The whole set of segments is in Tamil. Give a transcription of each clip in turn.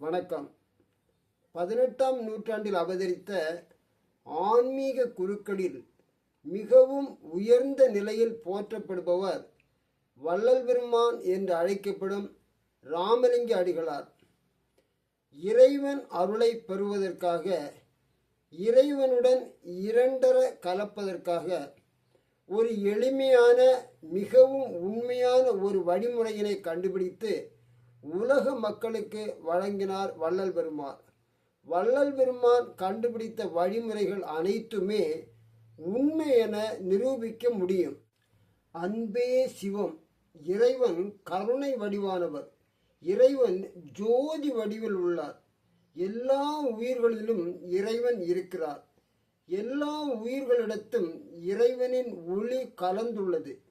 வணக்கம். பதினெட்டாம் நூற்றாண்டில் அவதரித்த ஆன்மீக குருக்களில் மிகவும் உயர்ந்த நிலையில் போற்றப்படுபவர் வள்ளல் பெருமான் என்று அழைக்கப்படும் ராமலிங்க அடிகளார். இறைவன் அருளை பெறுவதற்காக இறைவனுடன் இரண்டர கலப்பதற்காக ஒரு எளிமையான மிகவும் உண்மையான ஒரு வழிமுறையினை கண்டுபிடித்து உலக மக்களுக்கு வழங்கினார் வள்ளல் பெருமான். வள்ளல் பெருமான் கண்டுபிடித்த வழிமுறைகள் அனைத்துமே உண்மை என நிரூபிக்க முடியும். அன்பே சிவம் இறைவன் கருணை வடிவானவர். இறைவன் ஜோதி வடிவில் உள்ளார். எல்லா உயிர்களிலும் இறைவன் இருக்கிறார். எல்லா உயிர்களிடத்தும் இறைவனின் ஒளி கலந்துள்ளது.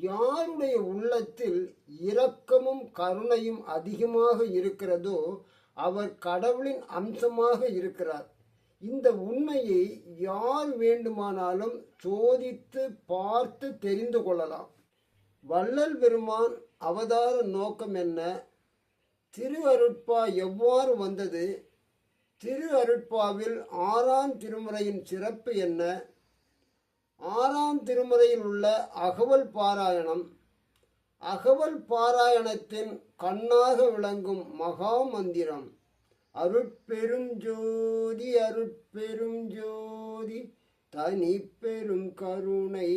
யாருடைய உள்ளத்தில் இரக்கமும் கருணையும் அதிகமாக இருக்கிறதோ அவர் கடவுளின் அம்சமாக இருக்கிறார். இந்த உண்மையை யார் வேண்டுமானாலும் சோதித்து பார்த்து தெரிந்து கொள்ளலாம். வள்ளல் பெருமான் அவதார நோக்கம் என்ன? திரு அருட்பா எவ்வாறு வந்தது? திரு அருட்பாவில் ஆறாம் திருமுறையின் சிறப்பு என்ன? ஆறாம் திருமுறையில் உள்ள அகவல் பாராயணம் அகவல் பாராயணத்தின் கண்ணாக விளங்கும் மகா மந்திரம். அருட்பெரும் ஜோதி அருட்பெரும் ஜோதி தனி பெரும் கருணை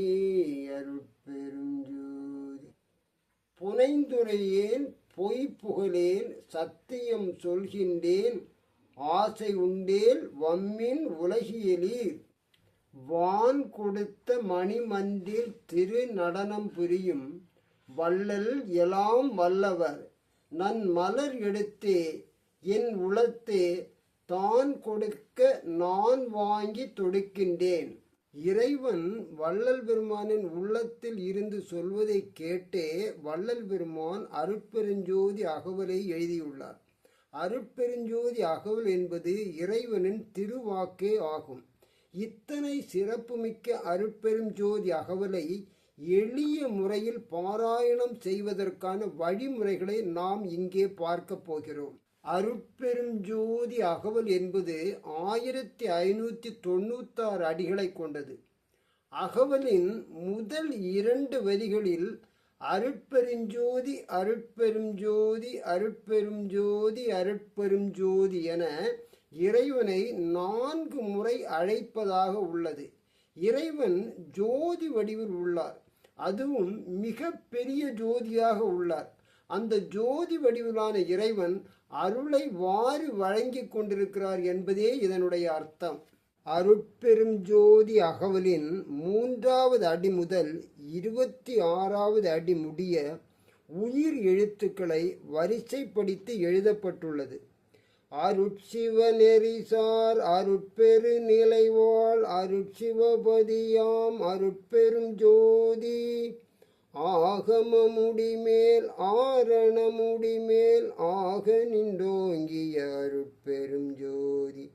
அருட்பெரும் ஜோதி. புனைந்துரையேன் பொய் புகழேன் சத்தியம் சொல்கின்றேன் ஆசை உண்டேல் வம்மின் உலகியலீர். வான் கொடுத்த மணிமந்தில் திரு நடனம் புரியும் வள்ளல் எலாம் வல்லவர். நன் மலர் எடுத்தே என் உளத்தே தான் கொடுக்க நான் வாங்கி தொடுக்கின்றேன். இறைவன் வள்ளல் பெருமானின் உள்ளத்தில் இருந்து சொல்வதை கேட்டே வள்ளல் பெருமான் அருட்பெருஞ்சோதி அகவலை எழுதியுள்ளார். அருட்பெருஞ்சோதி அகவல் என்பது இறைவனின் திருவாக்கே ஆகும். இத்தனை சிறப்புமிக்க அருட்பெரும் ஜோதி அகவலை எளிய முறையில் பாராயணம் செய்வதற்கான வழிமுறைகளை நாம் இங்கே பார்க்க போகிறோம். அருட்பெரும் ஜோதி அகவல் என்பது ஆயிரத்தி ஐநூற்றி தொண்ணூத்தாறு அடிகளை கொண்டது. அகவலின் முதல் இரண்டு வரிகளில் அருட்பெருஞ்சோதி அருட்பெரும் ஜோதி அருட்பெரும் ஜோதி அருட்பெரும் ஜோதி என இறைவனை நான்கு முறை அழைப்பதாக உள்ளது. இறைவன் ஜோதி வடிவில் உள்ளார். அதுவும் மிக பெரிய ஜோதியாக உள்ளார். அந்த ஜோதி வடிவிலான இறைவன் அருளை வாரி வழங்கி கொண்டிருக்கிறார் என்பதே இதனுடைய அர்த்தம். அருட்பெரும் ஜோதி அகவலின் மூன்றாவது அடி முதல் இருபத்தி ஆறாவது அடி முடிய உயிர் எழுத்துக்களை வரிசைப்படுத்தி எழுதப்பட்டுள்ளது. அருட்சிவநெறிசார் அருட்பெரு நிலைவாள் அருட்சிவபதியாம் அருட்பெரும் ஜோதி. ஆகம முடிமேல் ஆரண முடிமேல் ஆக நின்றோங்கிய அருட்பெரும் ஜோதி.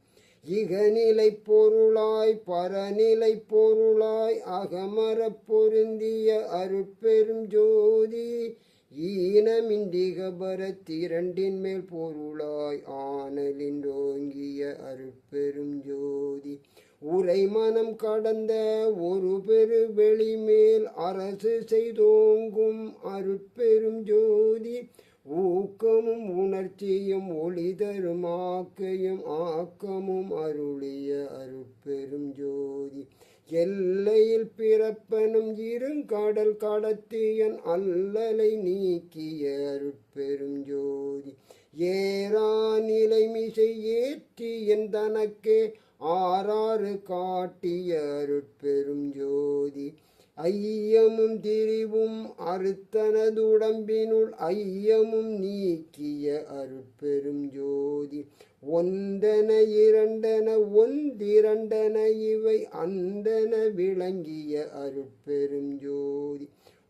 இகநிலை பொருளாய் பரநிலை பொருளாய் அகமரப் பொருந்திய அருட்பெரும் ஜோதி. ஈனமிண்டிகபரத்திரண்டின் மேல் பொருளாய் ஆனலின்றோங்கிய அருட்பெரும் ஜோதி. உரை மனம் கடந்த ஒரு பெரு வெளிமேல் அரசு செய்தோங்கும் அருட்பெரும் ஜோதி. ஊக்கமும் உணர்ச்சியும் ஒளி தரும் ஆக்கையும் ஆக்கமும் அருளிய அருட்பெரும் ஜோதி. எல்லையில் பிறப்பனும் இருங்கடல் கடத்தியன் அல்லலை நீக்கிய அருட்பெரும் ஜோதி. ஏறா நிலை மிசை ஏற்றி என் தனக்கே ஆறாறு காட்டிய அருட்பெரும் ஜோதி. ஐயமும் திரிவும் அறுத்தனதுடம்பினுள் ஐயமும் நீக்கிய அருட்பெரும் ஜோதி. ஒன்றென இரண்டென ஒன்றிரண்டென இவை அந்தன விளங்கிய அருட்பெரும் ஜோதி.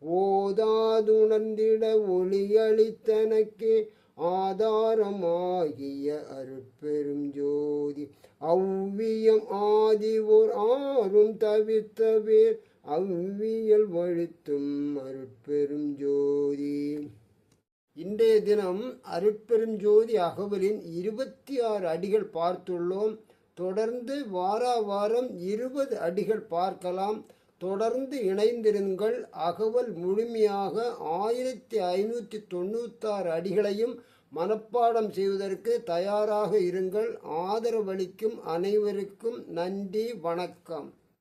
ஓதாதுணர்ந்திட ஒளியளித்தனக்கே ஆதாரமாகிய அருட்பெரும் ஜோதி. அவ்வியம் ஆதி ஓர் ஆறும் தவித்த தவிர்த்தவேர் அவ்வியல் வழுத்தும் அருட்பெரும் ஜோதி. இன்றைய தினம் அருட்பெருஞ்சோதி அகவலின் இருபத்தி ஆறு அடிகள் பார்த்துள்ளோம். தொடர்ந்து வாரா வாரம் இருபது அடிகள் பார்க்கலாம். தொடர்ந்து இணைந்திருங்கள். அகவல் முழுமையாக ஆயிரத்தி ஐநூற்றி தொண்ணூத்தாறு அடிகளையும் மனப்பாடம் செய்வதற்கு தயாராக இருங்கள். ஆதரவளிக்கும் அனைவருக்கும் நன்றி வணக்கம்.